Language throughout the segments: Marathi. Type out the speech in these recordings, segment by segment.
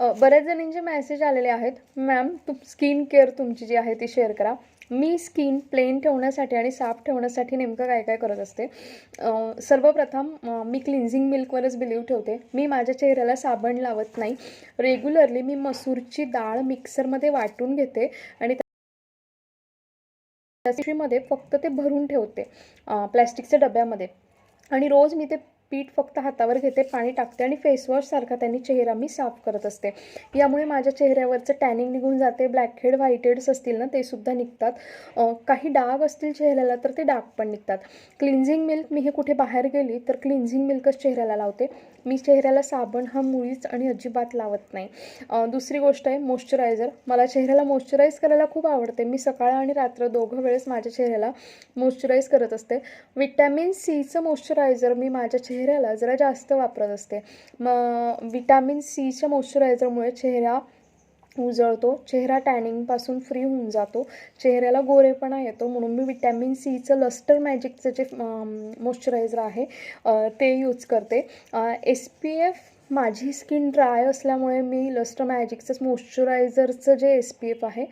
बऱ्याच जणींचे मॅसेज आलेले आहेत. मॅम तू स्किन केअर तुमची जी आहे ती शेअर करा. मी स्किन प्लेन ठेवण्यासाठी आणि साफ ठेवण्यासाठी नेमकं काय काय करत असते? सर्वप्रथम मी क्लिन्झिंग मिल्कवरच बिलीव ठेवते. मी माझ्या चेहऱ्याला साबण लावत नाही. रेग्युलरली मी मसूरची डाळ मिक्सरमध्ये वाटून घेते आणि मध्ये फक्त ते भरून ठेवते प्लॅस्टिकच्या डब्यामध्ये. आणि रोज मी ते पीठ फक्त हातावर घेते पाणी टाकते आणि फेसवॉशसारखा त्यांनी चेहरा मी साफ करत असते. यामुळे माझ्या चेहऱ्यावरचं टॅनिंग निघून जाते ब्लॅकहेड व्हाईट हेड्स असतील ना ते सुद्धा निघतात. काही डाग असतील चेहऱ्याला तर ते डाग पण निघतात. क्लिन्झिंग मिल्क मी हे कुठे बाहेर गेली तर क्लिन्झिंग मिल्कच चेहऱ्याला लावते. मी चेहऱ्याला साबण हा मुळीच आणि अजिबात लावत नाही. दुसरी गोष्ट आहे मॉइश्चरायझर मला चेहऱ्याला मॉइश्चराईज करायला खूप आवडते. मी सकाळ आणि रात्र दोघं वेळेस माझ्या चेहऱ्याला मॉइश्चराईज करत असते. विटॅमिन सीचं मॉइश्चरायझर मी माझ्या चेहऱ्याला जरा जास्त वापरत असते. मग विटॅमिन सीच्या मॉइश्चरायझरमुळे चेहरा उजळतो चेहरा टॅनिंगपासून फ्री होऊन जातो चेहऱ्याला गोरेपणा येतो. म्हणून मी विटॅमिन सीचं लस्टर मॅजिकचं जे मॉइश्चरायझर आहे ते यूज करते. एस पी एफ माझी स्किन ड्राय असल्यामुळे मी लस्टर मॅजिकचं मॉइश्चरायझरचं जे एस पी एफ आहे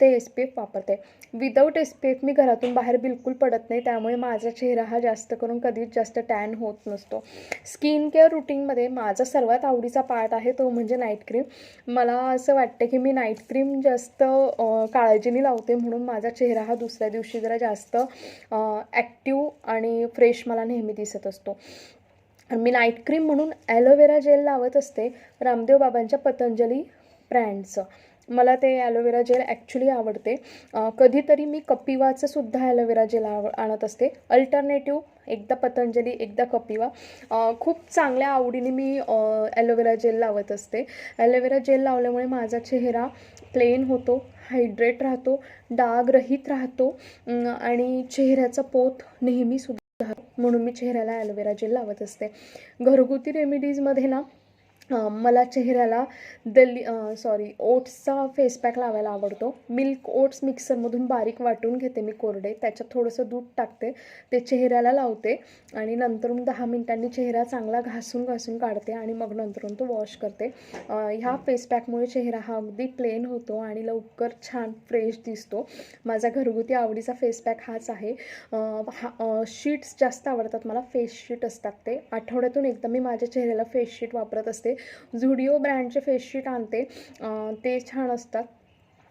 ते एस पी एफ वापरते. विदाऊट एस पी एफ मी घरातून बाहेर बिलकुल पडत नाही त्यामुळे माझा चेहरा हा जास्त करून कधीच जास्त टॅन होत नसतो. स्किन केअर रुटीनमध्ये माझा सर्वात आवडीचा पार्ट आहे तो म्हणजे नाईट क्रीम मला असं वाटतं की मी नाईट क्रीम जास्त काळजीने लावते म्हणून माझा चेहरा हा दुसऱ्या दिवशी जरा जास्त ॲक्टिव आणि फ्रेश मला नेहमी दिसत असतो. मी नाईट क्रीम म्हणून ॲलोवेरा जेल लावत असते रामदेव बाबांच्या पतंजली ब्रँडचं मला ते ॲलोवेरा जेल ॲक्च्युली आवडते. कधीतरी मी कपिवाचं सुद्धा ॲलोवेरा जेल आव आणत असते. अल्टरनेटिव्ह एकदा पतंजली एकदा कपिवा. खूप चांगल्या आवडीने मी ॲलोवेरा जेल लावत असते. ॲलोवेरा जेल लावल्यामुळे माझा चेहरा प्लेन होतो हायड्रेट राहतो डागरहित राहतो आणि चेहऱ्याचा पोत नेहमी सुद्धा म्हणून मी चेहऱ्याला ॲलोवेरा जेल लावत असते. घरगुती रेमेडीजमध्ये ना मला चेहऱ्याला दली सॉरी ओट्सचा फेस पॅक लावायला आवडतो. मिल्क ओट्स मिक्सरमधून बारीक वाटून घेते मी कोरडे. त्याच्यात थोडंसं दूध टाकते. ते चेहऱ्याला लावते आणि नंतर मग दहा मिनिटांनी चेहरा चांगला घासून घासून काढते आणि मग नंतरून तो वॉश करते. ह्या फेस पॅकमुळे चेहरा हा अगदी प्लेन होतो आणि लवकर छान फ्रेश दिसतो. माझा घरगुती आवडीचा फेस पॅक हाच आहे. हा शीट्स जास्त आवडतात मला. फेस शीट असतात ते. आठवड्यातून एकदा मी माझ्या चेहऱ्याला फेस शीट वापरत असते. झुडिओ ब्रँडचे फेसशीट आणते. ते छान असतात.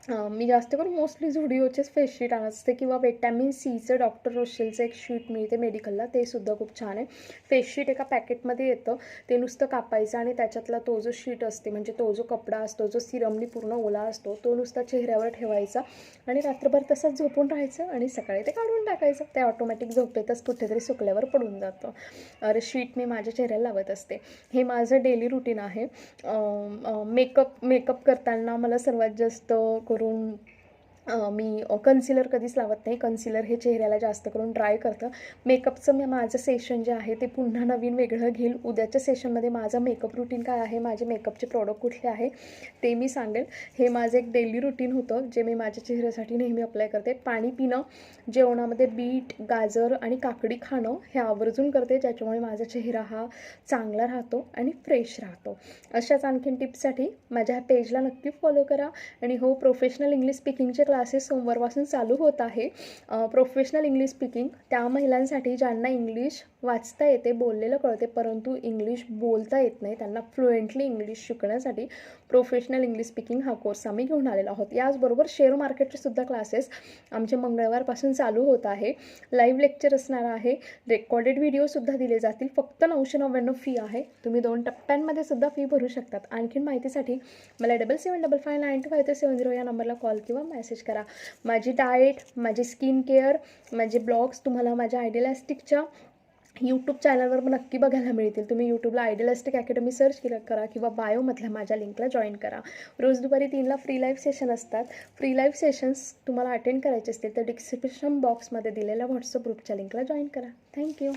मी जास्त करून मोस्टली झुडिओचेच फेसशीट आणत असते किंवा विटॅमिन सीचं डॉक्टर रोशेलचं एक शीट मिळते मेडिकलला ते सुद्धा खूप छान आहे. फेसशीट एका पॅकेटमध्ये येतं ते नुसतं कापायचं आणि त्याच्यातला तो जो शीट असते म्हणजे तो जो कपडा असतो जो सिरमनी पूर्ण ओला असतो तो नुसता चेहऱ्यावर ठेवायचा आणि रात्रभर तसंच झोपून राहायचं आणि सकाळी ते काढून टाकायचं. ते ऑटोमॅटिक झोपेतच कुठेतरी सुकल्यावर पडून जातं. अरे शीट मी माझ्या चेहऱ्याला लावत असते. हे माझं डेली रुटीन आहे. मेकअप मेकअप करताना मला सर्वात जास्त करून अं, मी कन्सिलर कधीच लावत नाही. कन्सिलर हे चेहऱ्याला जास्त करून ड्राय करतं. मेकअपचं मी माझं सेशन जे आहे ते पुन्हा नवीन वेगळं घेईल. उद्याच्या सेशनमध्ये माझं मेकअप रुटीन काय आहे माझे मेकअपचे प्रॉडक्ट कुठले आहे ते मी सांगेल. हे माझं एक डेली रुटीन होतं जे मी माझ्या चेहऱ्यासाठी नेहमी अप्लाय करते. पाणी पिणं जेवणामध्ये बीट गाजर आणि काकडी खाणं हे आवर्जून करते. ज्याच्यामुळे माझा चेहरा हा चांगला राहतो आणि फ्रेश राहतो. अशाच आणखीन टिप्ससाठी माझ्या ह्या पेजला नक्की फॉलो करा. आणि हो प्रोफेशनल इंग्लिश स्पीकिंगचे क्लासेस सोमवारपासून चालू होत आहे. प्रोफेशनल इंग्लिश स्पीकिंग त्या महिलांसाठी ज्यांना इंग्लिश वाचता येते बोललेलं कळते परंतु इंग्लिश बोलता येत नाही त्यांना फ्लुएंटली इंग्लिश शिकण्यासाठी प्रोफेशनल इंग्लिश स्पीकिंग हा कोर्स आम्ही घेऊन आलेलो आहोत. याचबरोबर शेअर मार्केटचे सुद्धा क्लासेस आमचे मंगळवारपासून चालू होत आहे. लाईव्ह लेक्चर असणार आहे. रेकॉर्डेड व्हिडिओसुद्धा दिले जातील. फक्त नऊशे नव्याण्णव फी आहे. तुम्ही दोन टप्प्यांमध्ये सुद्धा फी भरू शकतात. आणखीन माहितीसाठी मला double seven double five nine two five three seven zero या नंबरला कॉल किंवा मेसेज करा. माझी डाएट माझी स्किन केअर माझे ब्लॉग्स तुम्हाला माझ्या आयडियलॅस्टिकच्या यूट्यूब चॅनलवर नक्की बघायला मिळतील. तुम्ही यूट्यूबला आयडियलिस्टिक अकॅडमी सर्च केलं करा किंवा बायोमधल्या माझ्या लिंकला जॉईन करा. रोज दुपारी तीनला फ्री लाईव्ह सेशन असतात. फ्री लाईव्ह सेशन्स तुम्हाला अटेंड करायचे असतील तर डिस्क्रिप्शन बॉक्समध्ये दिलेल्या व्हॉट्सअप ग्रुपच्या लिंकला जॉईन करा. थँक्यू